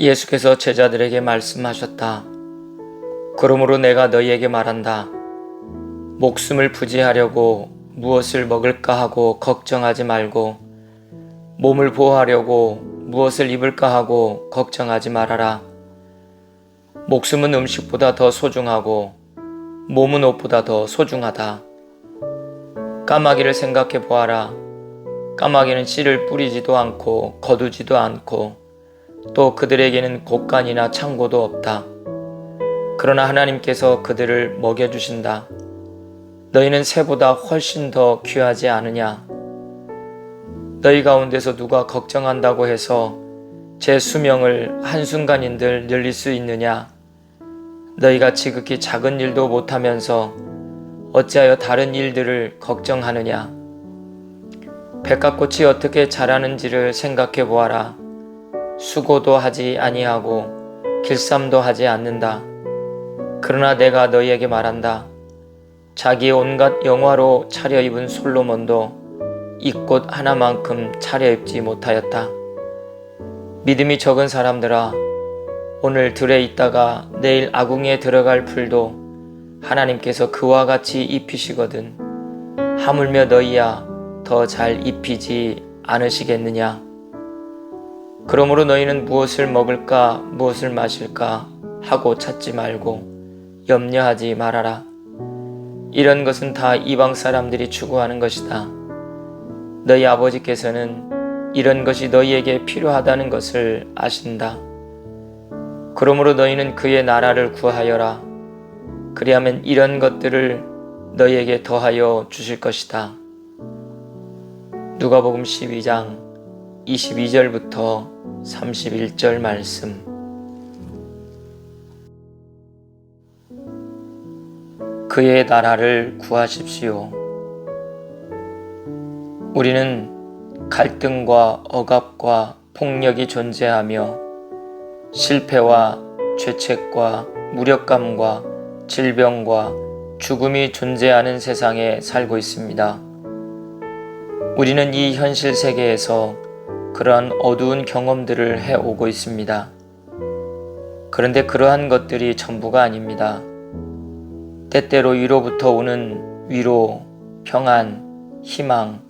예수께서 제자들에게 말씀하셨다. 그러므로 내가 너희에게 말한다. 목숨을 부지하려고 무엇을 먹을까 하고 걱정하지 말고 몸을 보호하려고 무엇을 입을까 하고 걱정하지 말아라. 목숨은 음식보다 더 소중하고 몸은 옷보다 더 소중하다. 까마귀를 생각해 보아라. 까마귀는 씨를 뿌리지도 않고 거두지도 않고 또 그들에게는 곡간이나 창고도 없다. 그러나 하나님께서 그들을 먹여주신다. 너희는 새보다 훨씬 더 귀하지 않으냐? 너희 가운데서 누가 걱정한다고 해서 제 수명을 한순간인들 늘릴 수 있느냐? 너희가 지극히 작은 일도 못하면서 어찌하여 다른 일들을 걱정하느냐? 백합꽃이 어떻게 자라는지를 생각해 보아라. 수고도 하지 아니하고 길쌈도 하지 않는다. 그러나 내가 너희에게 말한다. 자기의 온갖 영화로 차려입은 솔로몬도 이 꽃 하나만큼 차려입지 못하였다. 믿음이 적은 사람들아, 오늘 들에 있다가 내일 아궁이에 들어갈 풀도 하나님께서 그와 같이 입히시거든. 하물며 너희야 더 잘 입히지 않으시겠느냐? 그러므로 너희는 무엇을 먹을까, 무엇을 마실까 하고 찾지 말고 염려하지 말아라. 이런 것은 다 이방 사람들이 추구하는 것이다. 너희 아버지께서는 이런 것이 너희에게 필요하다는 것을 아신다. 그러므로 너희는 그의 나라를 구하여라. 그리하면 이런 것들을 너희에게 더하여 주실 것이다. 누가복음 12장 22절부터 31절 말씀. 그의 나라를 구하십시오. 우리는 갈등과 억압과 폭력이 존재하며 실패와 죄책과 무력감과 질병과 죽음이 존재하는 세상에 살고 있습니다. 우리는 이 현실 세계에서 그러한 어두운 경험들을 해 오고 있습니다. 그런데 그러한 것들이 전부가 아닙니다. 때때로 위로부터 오는 위로, 평안, 희망,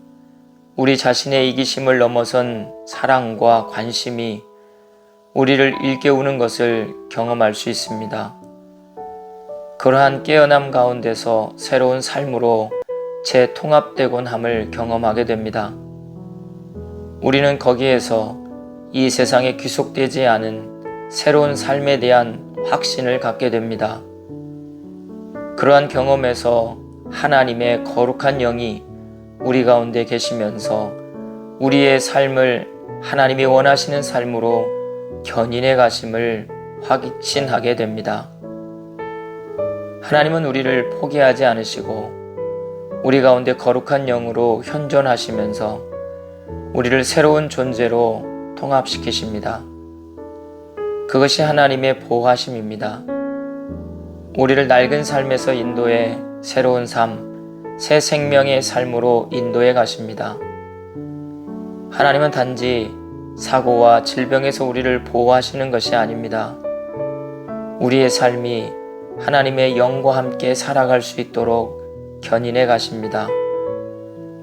우리 자신의 이기심을 넘어선 사랑과 관심이 우리를 일깨우는 것을 경험할 수 있습니다. 그러한 깨어남 가운데서 새로운 삶으로 재통합되곤 함을 경험하게 됩니다. 우리는 거기에서 이 세상에 귀속되지 않은 새로운 삶에 대한 확신을 갖게 됩니다. 그러한 경험에서 하나님의 거룩한 영이 우리 가운데 계시면서 우리의 삶을 하나님이 원하시는 삶으로 견인해 가심을 확신하게 됩니다. 하나님은 우리를 포기하지 않으시고 우리 가운데 거룩한 영으로 현존하시면서 우리를 새로운 존재로 통합시키십니다. 그것이 하나님의 보호하심입니다. 우리를 낡은 삶에서 인도해 새로운 삶, 새 생명의 삶으로 인도해 가십니다. 하나님은 단지 사고와 질병에서 우리를 보호하시는 것이 아닙니다. 우리의 삶이 하나님의 영과 함께 살아갈 수 있도록 견인해 가십니다.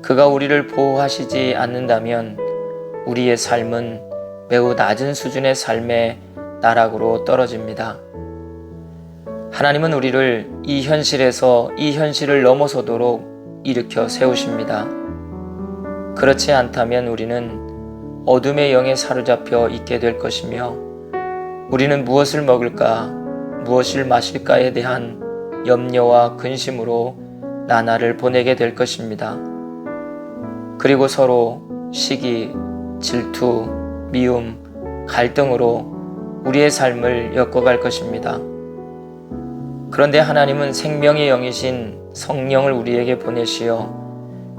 그가 우리를 보호하시지 않는다면 우리의 삶은 매우 낮은 수준의 삶의 나락으로 떨어집니다. 하나님은 우리를 이 현실에서 이 현실을 넘어서도록 일으켜 세우십니다. 그렇지 않다면 우리는 어둠의 영에 사로잡혀 있게 될 것이며 우리는 무엇을 먹을까, 무엇을 마실까에 대한 염려와 근심으로 나날을 보내게 될 것입니다. 그리고 서로 시기, 질투, 미움, 갈등으로 우리의 삶을 엮어갈 것입니다. 그런데 하나님은 생명의 영이신 성령을 우리에게 보내시어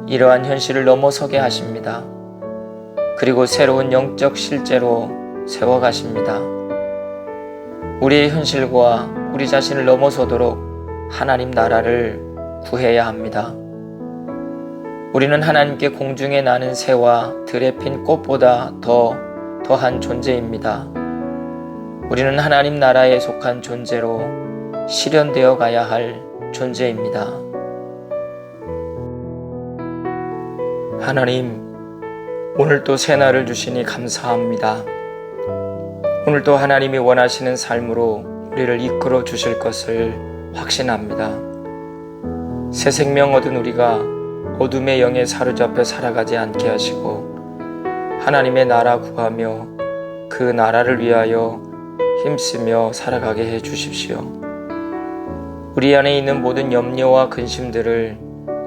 이러한 현실을 넘어서게 하십니다. 그리고 새로운 영적 실제로 세워가십니다. 우리의 현실과 우리 자신을 넘어서도록 하나님 나라를 구해야 합니다. 우리는 하나님께 공중에 나는 새와 들에 핀 꽃보다 더 더한 존재입니다. 우리는 하나님 나라에 속한 존재로 실현되어 가야 할 존재입니다. 하나님, 오늘 또 새날을 주시니 감사합니다. 오늘 또 하나님이 원하시는 삶으로 우리를 이끌어 주실 것을 확신합니다. 새 생명 얻은 우리가 어둠의 영에 사로잡혀 살아가지 않게 하시고 하나님의 나라 구하며 그 나라를 위하여 힘쓰며 살아가게 해 주십시오. 우리 안에 있는 모든 염려와 근심들을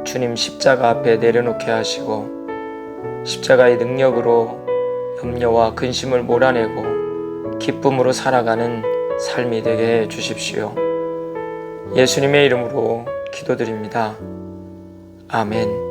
주님 십자가 앞에 내려놓게 하시고 십자가의 능력으로 염려와 근심을 몰아내고 기쁨으로 살아가는 삶이 되게 해 주십시오. 예수님의 이름으로 기도드립니다. 아멘.